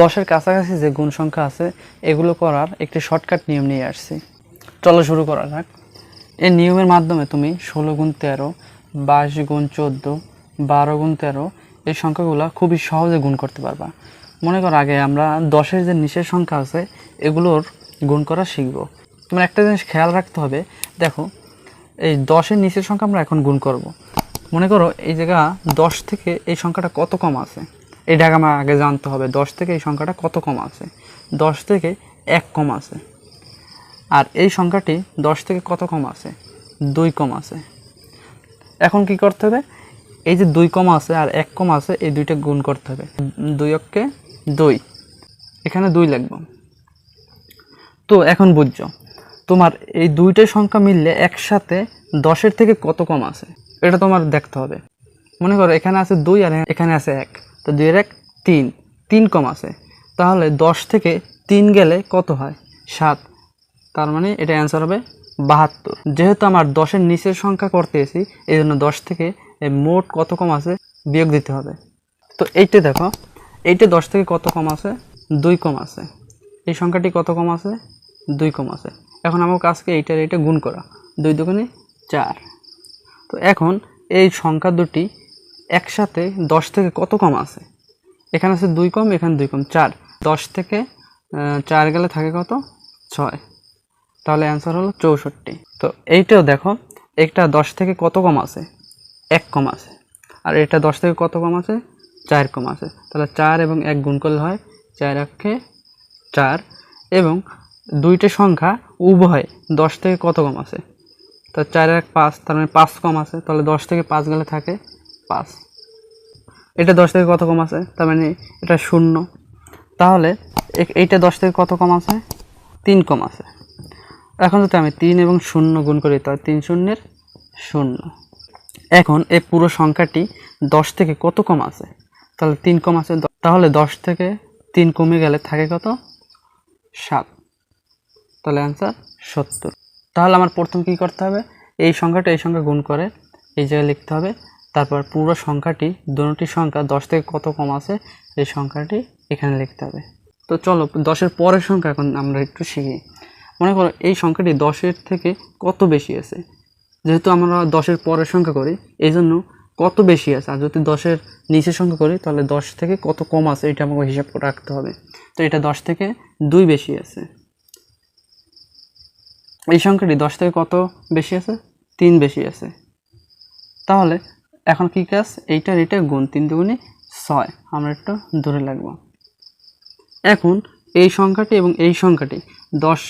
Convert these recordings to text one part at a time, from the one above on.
দশের কাছাকাছি যে গুণ সংখ্যা আছে, এগুলো করার একটি শর্টকাট নিয়ম নিয়ে আসছি। চলো শুরু করা যাক। এই নিয়মের মাধ্যমে তুমি ষোলো গুণ তেরো, বাইশ গুণ চোদ্দ, বারো গুণ তেরো, এই সংখ্যাগুলো খুবই সহজে গুণ করতে পারবা। মনে করো আগে আমরা দশের যে নিচের সংখ্যা আছে, এগুলোর গুণ করা শিখব। তোমার একটা জিনিস খেয়াল রাখতে হবে, দেখো, এই দশের নিচের সংখ্যা আমরা এখন গুণ করব। মনে করো এই জায়গা দশ থেকে এই সংখ্যাটা কত কম আছে? এটা আমার আগে জানতে হবে, দশ থেকে এই সংখ্যাটা কত কম আছে? দশ থেকে এক কম আছে। আর এই সংখ্যাটি দশ থেকে কত কম আছে? দুই কম আছে। এখন কি করতে হবে? এই যে দুই কম আছে আর এক কম আছে, এই দুইটা গুণ করতে হবে। দুই অক্ষে দুই। এখানে দুই লাগবে। তো এখন বুঝছ, তোমার এই দুইটা সংখ্যা মিললে একসাথে দশের থেকে কত কম আছে? এটা তোমার দেখতে হবে। মনে করো এখানে আছে দুই আর এখানে আছে এক। তো দুইয়ের এক তিন তিন কম আছে। তাহলে দশ থেকে তিন গেলে কত হয়? সাত। তার মানে এটা অ্যান্সার হবে বাহাত্তর। যেহেতু আমার দশের নিচের সংখ্যা করতেছি এই জন্য দশ থেকে মোট কত কম আছে বিয়োগ দিতে হবে। তো এইটা দেখো, এইটা দশ থেকে কত কম আছে? দুই কম আছে। এই সংখ্যাটি কত কম আছে? দুই কম আছে। এখন আমার কাজকে এইটার এইটা গুণ করা। দুই দুগুণে চার। তো এখন এই সংখ্যা দুটি একসাথে দশ থেকে কত কম আছে? এখানে আছে দুই কম, এখানে দুই কম, চার। দশ থেকে চার গেলে থাকে কত? ছয়। তাহলে অ্যান্সার হলো চৌষট্টি। তো এইটাও দেখো, একটা দশ থেকে কত কম আছে? এক কম আছে। আর এটা দশ থেকে কত কম আছে? চার কম আছে। তাহলে চার এবং এক গুণ করলে হয় চার একে চার। এবং দুইটা সংখ্যা উভয় দশ থেকে কত কম আছে? তো চার এক পাঁচ, তার মানে পাঁচ কম আছে। তাহলে দশ থেকে পাঁচ গেলে থাকে পাঁচ। এটা দশ থেকে কত কম আছে? তার মানে এটা শূন্য। তাহলে এইটা দশ থেকে কত কম আছে? তিন কম আছে। এখন যদি আমি তিন এবং শূন্য গুণ করি, তাহলে তিন শূন্যের শূন্য। এখন এই পুরো সংখ্যাটি দশ থেকে কত কম আছে? তাহলে তিন কম আছে তাহলে দশ থেকে তিন কমে গেলে থাকে কত? সাত। তাহলে অ্যান্সার সত্তর। তাহলে আমার প্রথম কি করতে হবে? এই সংখ্যাটা এই সংখ্যা গুণ করে এই জায়গায় লিখতে হবে তারপর পুরো সংখ্যাটি, দুটি সংখ্যা, দশ থেকে কত কম আছে, এই সংখ্যাটি এখানে লিখতে হবে। তো চলো, দশের পরের সংখ্যা এখন আমরা একটু শিখি। মনে করো এই সংখ্যাটি দশের থেকে কত বেশি আছে? যেহেতু আমরা দশের পরের সংখ্যা করি এই জন্য কত বেশি আছে? আর যদি দশের নিচের সংখ্যা করি, তাহলে দশ থেকে কত কম আছে? এটা আমাকে হিসাব করে রাখতে হবে। তো এটা দশ থেকে দুই বেশি আছে। এই সংখ্যাটি দশ থেকে কত বেশি আছে? তিন বেশি আছে। তাহলে এখন কি কাজ? এইটার এটা গুণ তিন দুগুণে ছয়। আমরা একটু ধরে লাগবো এখন এই সংখ্যাটি এবং এই সংখ্যাটি দশ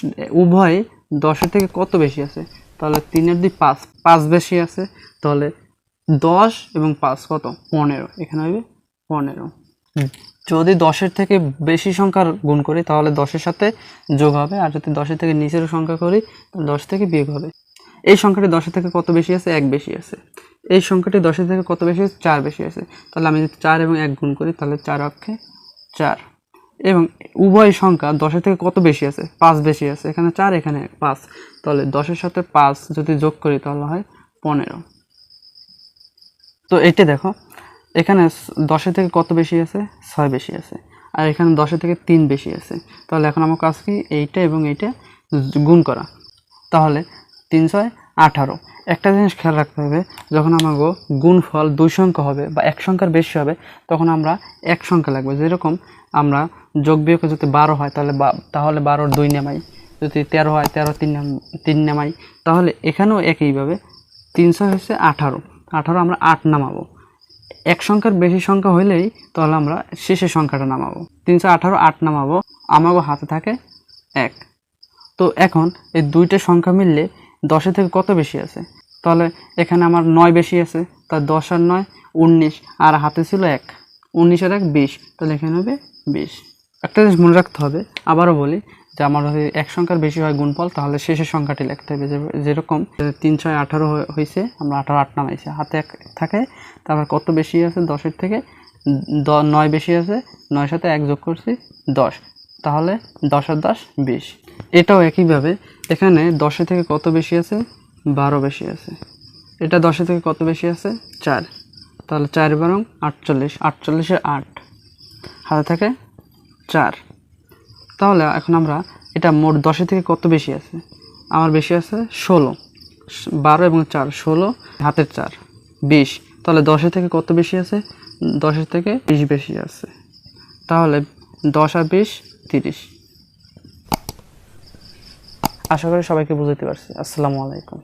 উভয়ে দশের থেকে কত বেশি আছে? তাহলে তিনের দুই পাঁচ পাঁচ বেশি আছে। তাহলে দশ এবং পাঁচ কত? পনেরো। এখানে হবে পনেরো। যদি দশের থেকে বেশি সংখ্যার গুণ করি তাহলে দশের সাথে যোগ হবে। আর যদি দশের থেকে নিচের সংখ্যা করি তাহলে দশ থেকে বিয়োগ হবে। এই সংখ্যাটি দশের থেকে কত বেশি আছে? এক বেশি আছে। এই সংখ্যাটি দশের থেকে কত বেশি আছে? চার বেশি আছে। তাহলে আমি যদি চার এবং এক গুণ করি, তাহলে চার অক্ষে চার। এবং উভয় সংখ্যা দশের থেকে কত বেশি আছে? পাঁচ বেশি আছে। এখানে চার, এখানে পাঁচ। তাহলে দশের সাথে পাঁচ যদি যোগ করি, তাহলে হয় পনেরো। তো এইটা দেখো, এখানে দশের থেকে কত বেশি আছে? ছয় বেশি আছে। আর এখানে দশের থেকে তিন বেশি আছে। তাহলে এখন আমার কাজ কি? এইটা এবং এইটা গুণ করা। তাহলে তিন ছয় আঠারো। একটা জিনিস খেয়াল রাখতে হবে, যখন আমাকে গুণফল দুই সংখ্যা হবে বা এক সংখ্যার বেশি হবে, তখন আমরা এক সংখ্যা লাগবে। যেরকম আমরা যোগ বিয়োগে যদি বারো হয়, তাহলে বা- তাহলে বারোর দুই নেমাই। যদি তেরো হয় তেরো তিন তিন নেমাই। তাহলে এখানেও একইভাবে তিনশো হচ্ছে আঠারো। আঠারো আমরা আট নামাবো। এক সংখ্যার বেশি সংখ্যা হইলেই তাহলে আমরা শেষের সংখ্যাটা নামাবো। তিনশো আঠারো আট নামাবো। আমাগো হাতে থাকে এক। তো এখন এই দুইটা সংখ্যা মিললে দশের থেকে কত বেশি আছে? তাহলে এখানে আমার নয় বেশি আছে তার দশ আর নয়, উনিশ। আর হাতে ছিল এক, উনিশ আর এক, বিশ। তাহলে এখানে হবে বিশ। একটা জিনিস মনে রাখতে হবে, আবারও বলি যে আমার যদি এক সংখ্যার বেশি হয় গুণফল, তাহলে শেষের সংখ্যাটি লিখতে হবে। যেরকম তিন, ছয়, আঠারো হয়েছে, আমরা আঠারো, আট নামাইছি। হাতে এক থাকে তারপর কত বেশি আছে? দশের থেকে নয় বেশি আছে, নয় সাথে এক যোগ করছি, দশ। তাহলে দশ আর দশ বিশ। এটাও একইভাবে, এখানে দশে থেকে কত বেশি আছে? বারো বেশি আছে। এটা দশে থেকে কত বেশি আছে? চার। তাহলে চার বারং আটচল্লিশ আটচল্লিশে আট। হাতে থাকে চার। তাহলে এখন আমরা এটা মোট দশের থেকে কত বেশি আছে? আমার বেশি আছে ষোলো। বারো এবং চার, ষোলো, হাতের চার, বিশ। তাহলে দশে থেকে কত বেশি আছে? দশের থেকে বিশ বেশি আছে। তাহলে দশ আর বিশ তিরিশ। আশা করি সবাইকে বুঝতে পারছি। আসসালামু আলাইকুম।